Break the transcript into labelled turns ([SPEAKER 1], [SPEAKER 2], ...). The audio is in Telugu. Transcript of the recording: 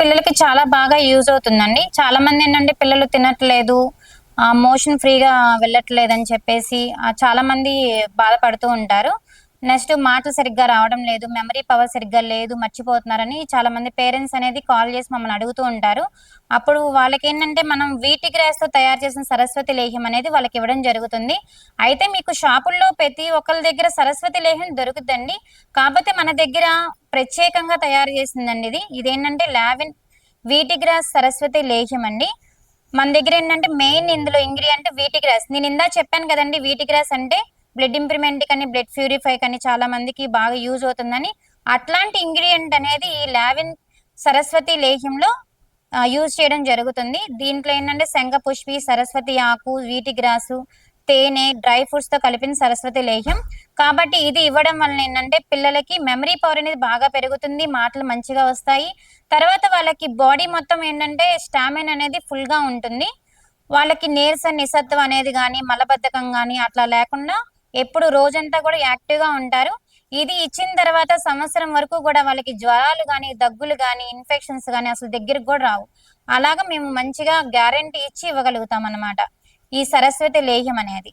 [SPEAKER 1] పిల్లలకి చాలా బాగా యూజ్ అవుతుందండి. చాలా మంది ఏంటంటే పిల్లలు తినట్లేదు మోషన్ ఫ్రీగా వెళ్ళట్లేదు అని చెప్పేసి చాలా మంది బాధపడుతూ ఉంటారు. నెక్స్ట్ మాటలు సరిగ్గా రావడం లేదు మెమరీ పవర్ సరిగ్గా లేదు మర్చిపోతున్నారని చాలా మంది పేరెంట్స్ అనేది కాల్ చేసి మమ్మల్ని అడుగుతూ ఉంటారు. అప్పుడు వాళ్ళకి ఏంటంటే మనం వీటి గ్రాస్తో తయారు చేసిన సరస్వతి లేహ్యం అనేది వాళ్ళకి ఇవ్వడం జరుగుతుంది. అయితే మీకు షాపుల్లో ప్రతి ఒక్కరి దగ్గర సరస్వతి లేహ్యం దొరుకుతుందండి. కాకపోతే మన దగ్గర ప్రత్యేకంగా తయారు చేసిందండి ఇది. ఇదేంటంటే లావెన్ వీటి గ్రాస్ సరస్వతి లేహ్యం అండి. మన దగ్గర ఏంటంటే మెయిన్ ఇందులో ఇంగ్రీడియంట్ వీటి గ్రాస్ నేను ఇందా చెప్పాను కదండి వీటి గ్రాస్ అంటే బ్లడ్ ఇంప్రూవ్మెంట్ కానీ బ్లడ్ ప్యూరిఫై కానీ చాలా మందికి బాగా యూజ్ అవుతుందని. అట్లాంటి ఇంగ్రీడియంట్ అనేది ఈ లావెన్ సరస్వతి లేహ్యంలో యూజ్ చేయడం జరుగుతుంది. దీంట్లో ఏంటంటే శంఖ పుష్పి సరస్వతి ఆకు వీటి గ్రాసు తేనె డ్రై ఫ్రూట్స్తో కలిపిన సరస్వతి లేహ్యం. కాబట్టి ఇది ఇవ్వడం వలన ఏంటంటే పిల్లలకి మెమరీ పవర్ అనేది బాగా పెరుగుతుంది మాటలు మంచిగా వస్తాయి. తర్వాత వాళ్ళకి బాడీ మొత్తం ఏంటంటే స్టామినా అనేది ఫుల్గా ఉంటుంది. వాళ్ళకి నీరస నిసత్వం అనేది కానీ మలబద్ధకం కానీ అట్లా లేకుండా ఎప్పుడు రోజంతా కూడా యాక్టివ్గా ఉంటారు. ఇది ఇచ్చిన తర్వాత సంవత్సరం వరకు కూడా వాళ్ళకి జ్వరాలు కానీ దగ్గులు కానీ ఇన్ఫెక్షన్స్ కానీ అసలు దగ్గరికి కూడా రావు. అలాగా మేము మంచిగా గ్యారంటీ ఇచ్చి ఇవ్వగలుగుతాం అన్నమాట. ఈ సరస్వతి లేహ్యం అనేది.